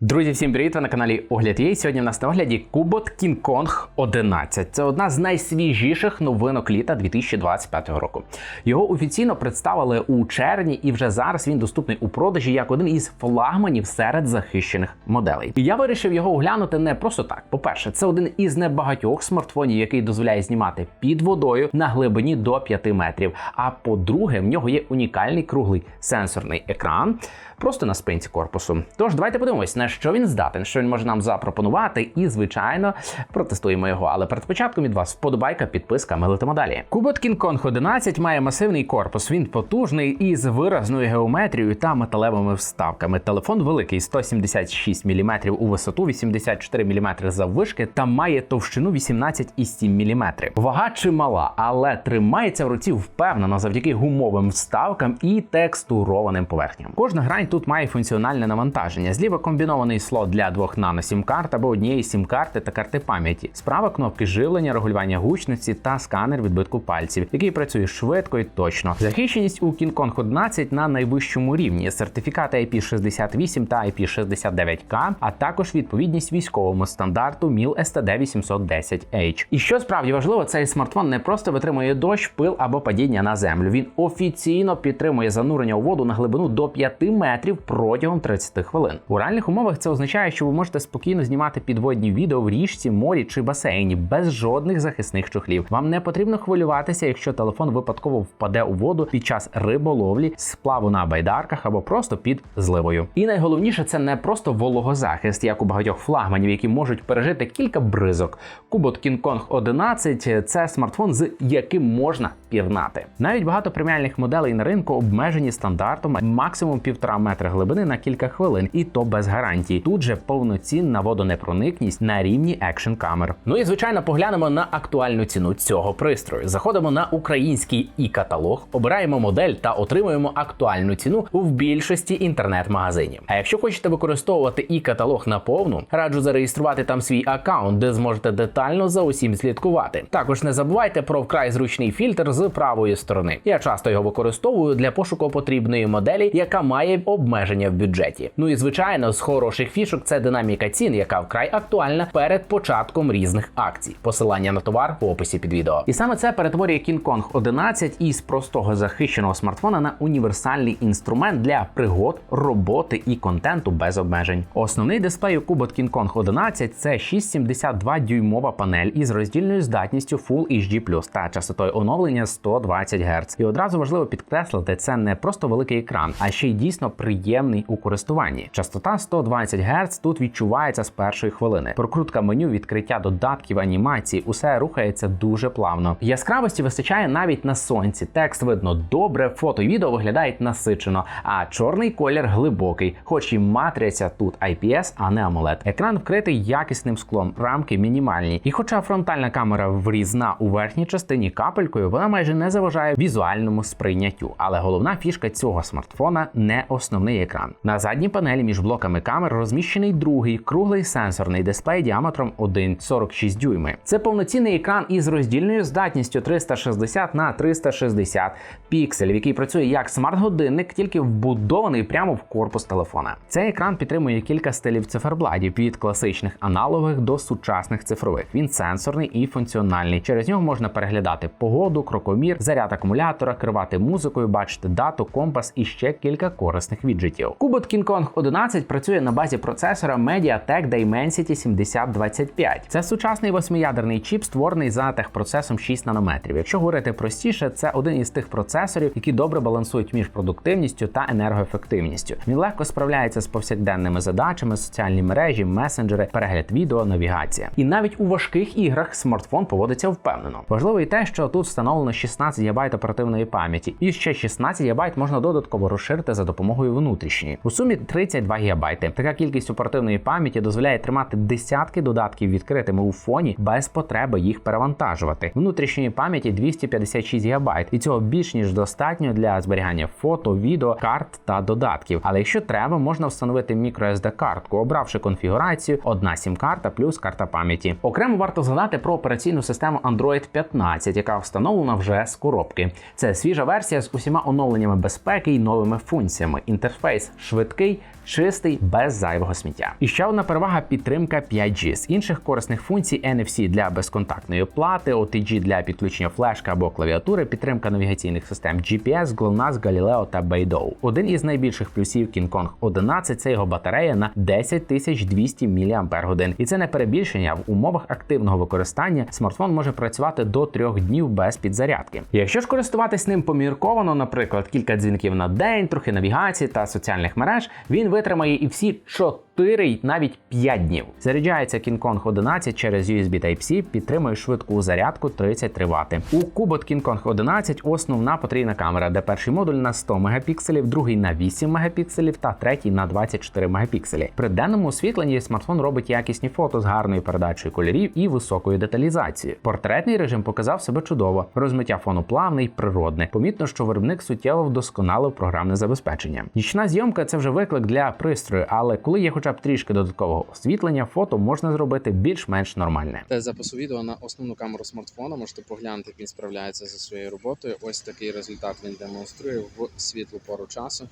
Друзі, всім привіт! Ви на каналі Огляд є. Сьогодні в нас на огляді Кубот Kong 11. Це одна з найсвіжіших новинок літа 2025 року. Його офіційно представили у червні, і вже зараз він доступний у продажі як один із флагманів серед захищених моделей. І я вирішив його оглянути не просто так. По-перше, це один із небагатьох смартфонів, який дозволяє знімати під водою на глибині до 5 метрів. А по-друге, в нього є унікальний круглий сенсорний екран просто на спинці корпусу. Тож давайте подивимось, на що він здатен, що він може нам запропонувати, і звичайно протестуємо його. Але перед початком від вас вподобайка, підписка. Ми летимо далі. Кубот Kong 11 має масивний корпус. Він потужний із виразною геометрією та металевими вставками. Телефон великий 176 мм у висоту, 84 мм заввишки та має товщину 18,7 мм. Вага чимала, але тримається в руці впевнено завдяки гумовим вставкам і текстурованим поверхням. Кожна грань тут має функціональне навантаження. Зліва комбінований слот для двох нано сім-карт або однієї сім-карти та карти пам'яті. Справа кнопки живлення, регулювання гучності та сканер відбитку пальців, який працює швидко і точно. Захищеність у King Kong 11 на найвищому рівні. Сертифікати IP68 та IP69K, а також відповідність військовому стандарту MIL STD 810H. І що справді важливо, цей смартфон не просто витримує дощ, пил або падіння на землю. Він офіційно підтримує занурення у воду на глибину до 5 метрів протягом 30 хвилин. У реальних умовах це означає, що ви можете спокійно знімати підводні відео в річці, морі чи басейні без жодних захисних чохлів. Вам не потрібно хвилюватися, якщо телефон випадково впаде у воду під час риболовлі, сплаву на байдарках або просто під зливою. І найголовніше це не просто вологозахист, як у багатьох флагманів, які можуть пережити кілька бризок. Кубот Kong 11 – це смартфон, з яким можна пірнати. Навіть багато преміальних моделей на ринку обмежені стандартом максимум півтора метра глибини на кілька хвилин, і то без гарантій. Тут же повноцінна водонепроникність на рівні екшн камер. Ну і звичайно, поглянемо на актуальну ціну цього пристрою. Заходимо на український і каталог, обираємо модель та отримуємо актуальну ціну в більшості інтернет-магазинів. А якщо хочете використовувати і каталог наповну, раджу зареєструвати там свій аккаунт, де зможете детально за усім слідкувати. Також не забувайте про вкрай зручний фільтр з правої сторони. Я часто його використовую для пошуку потрібної моделі, яка має обмеження в бюджеті. Ну і звичайно, з хороших фішок це динаміка цін, яка вкрай актуальна перед початком різних акцій. Посилання на товар в описі під відео. І саме це перетворює King Kong 11 із простого захищеного смартфона на універсальний інструмент для пригод, роботи і контенту без обмежень. Основний дисплей у Кубот King Kong 11 це 6,72 дюймова панель із роздільною здатністю Full HD+, та частотою оновлення 120 Гц. І одразу важливо підкреслити, це не просто великий екран, а ще й дійсно приємний у користуванні. Частота 120 Гц тут відчувається з першої хвилини. Прокрутка меню, відкриття додатків, анімації, усе рухається дуже плавно. Яскравості вистачає навіть на сонці. Текст видно добре, фото і відео виглядають насичено, а чорний колір глибокий, хоч і матриця тут IPS, а не AMOLED. Екран вкритий якісним склом, рамки мінімальні. І хоча фронтальна камера врізна у верхній частині капелькою, вона майже не заважає візуальному сприйняттю. Але головна фішка цього смартфона не основний екран. На задній панелі між блоками камер розміщений другий круглий сенсорний дисплей діаметром 1,46 дюйми. Це повноцінний екран із роздільною здатністю 360 на 360 пікселів, який працює як смарт-годинник, тільки вбудований прямо в корпус телефона. Цей екран підтримує кілька стилів циферблатів від класичних аналогових до сучасних цифрових. Він сенсорний і функціональний. Через нього можна переглядати погоду, крокомір, заряд акумулятора, керувати музикою, бачити дату, компас і ще кілька корисних віджитів. Кубот King Kong 11 працює на базі процесора MediaTek Dimensity 7025. Це сучасний восьмиядерний чіп, створений за техпроцесом 6 нанометрів. Якщо говорити простіше, це один із тих процесорів, які добре балансують між продуктивністю та енергоефективністю. Він легко справляється з повсякденними задачами, соціальні мережі, месенджери, перегляд відео, навігація. І навіть у важких іграх смартфон поводиться впевнено. Важливо і те, що тут встановлено 16 ГБ оперативної пам'яті, і ще 16 ГБ можна додатково розширити за допомогою внутрішньої. У сумі 32 ГБ. Така кількість оперативної пам'яті дозволяє тримати десятки додатків відкритими у фоні без потреби їх перевантажувати. Внутрішньої пам'яті 256 ГБ, і цього більш ніж достатньо для зберігання фото, відео, карт та додатків. Але якщо треба, можна встановити microSD картку, обравши конфігурацію, одна сім-карта плюс карта пам'яті. Окремо варто згадати про операційну систему Android 15, яка встановлена вже з коробки. Це свіжа версія з усіма оновленнями безпеки і новими функціями. Інтерфейс швидкий, чистий без зайвого сміття. І ще одна перевага підтримка 5G. З інших корисних функцій NFC для безконтактної оплати, OTG для підключення флешки або клавіатури, підтримка навігаційних систем GPS, GLONASS, Galileo та Beidou. Один із найбільших плюсів King Kong 11 – це його батарея на 10200 мАч. І це не перебільшення. В умовах активного використання смартфон може працювати до трьох днів без підзарядки. Якщо ж користуватись ним помірковано, наприклад, кілька дзвінків на день, трохи навігації та соціальних мереж, він витримає і всі 4 й навіть 5 днів. Заряджається King Kong 11 через USB Type-C, підтримує швидку зарядку 33 Вт. У Kubot King Kong 11 основна потрійна камера, де перший модуль на 100 мегапікселів, другий на 8 мегапікселів та третій на 24 мегапікселі. При денному освітленні смартфон робить якісні фото з гарною передачею кольорів і високою деталізацією. Портретний режим показав себе чудово. Розмиття фону плавне й природне. Помітно, що виробник суттєво вдосконалив програмне забезпечення. Нічна зйомка це вже виклик для пристрою, але коли є хоча б трішки додаткового освітлення, фото можна зробити більш-менш нормальне. Те запису відео на основну камеру смартфона. Можете поглянути, як він справляється зі своєю роботою. Ось такий результат він демонструє в світлу пору часу.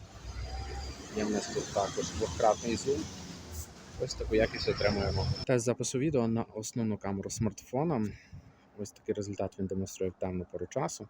Є в нас тут також двократний зум. Ось таку якість отримуємо. Тест запису відео на основну камеру смартфона. Ось такий результат він демонструє в темну пору часу.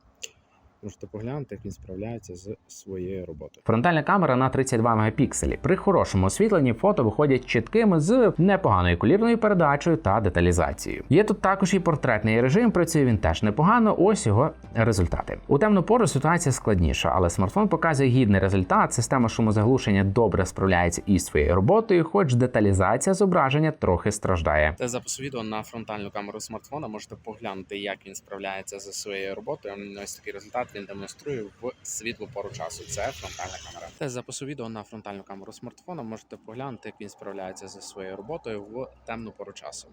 Можете поглянути, як він справляється з своєю роботою. Фронтальна камера на 32 мегапікселі. При хорошому освітленні фото виходять чіткими з непоганою колірною передачею та деталізацією. Є тут також і портретний режим, працює він теж непогано. Ось його результати. У темну пору ситуація складніша, але смартфон показує гідний результат. Система шумозаглушення добре справляється із своєю роботою, хоч деталізація зображення трохи страждає. Те запису відео на фронтальну камеру смартфона можете поглянути, як він справляється зі своєю роботою. Ось такий результат він демонструє в світлу пору часу. Це фронтальна камера. Те запису відео на фронтальну камеру смартфона можете поглянути, як він справляється зі своєю роботою в темну пору часу.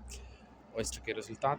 Ось такий результат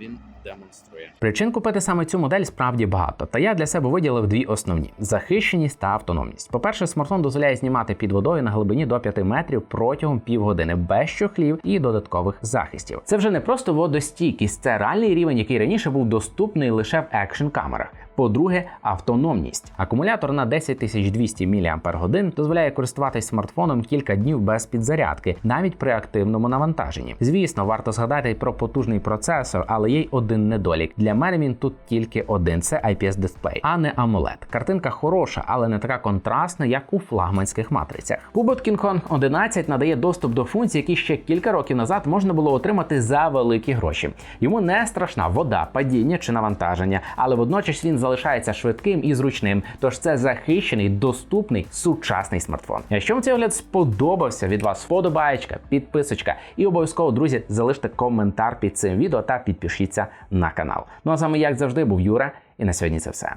він демонструє. Причин купити саме цю модель справді багато, та я для себе виділив дві основні: захищеність та автономність. По-перше, смартфон дозволяє знімати під водою на глибині до 5 метрів протягом півгодини без чохлів і додаткових захистів. Це вже не просто водостійкість, це реальний рівень, який раніше був доступний лише в екшн камерах. По-друге, автономність. Акумулятор на 10200 мАч дозволяє користуватись смартфоном кілька днів без підзарядки, навіть при активному навантаженні. Звісно, варто згадати й про потужний процесор, але є й один недолік. Для мене він тут тільки один: це IPS дисплей, а не AMOLED. Картинка хороша, але не така контрастна, як у флагманських матрицях. Kubot King Kong 11 надає доступ до функцій, які ще кілька років назад можна було отримати за великі гроші. Йому не страшна вода, падіння чи навантаження, але водночас він залишається швидким і зручним. Тож це захищений, доступний сучасний смартфон. Якщо вам цей огляд сподобався від вас, вподобаєчка, підписочка і обов'язково, друзі, залиште коментар під цим відео та підпишіться на канал. Ну а з як завжди, був Юра, і на сьогодні це все.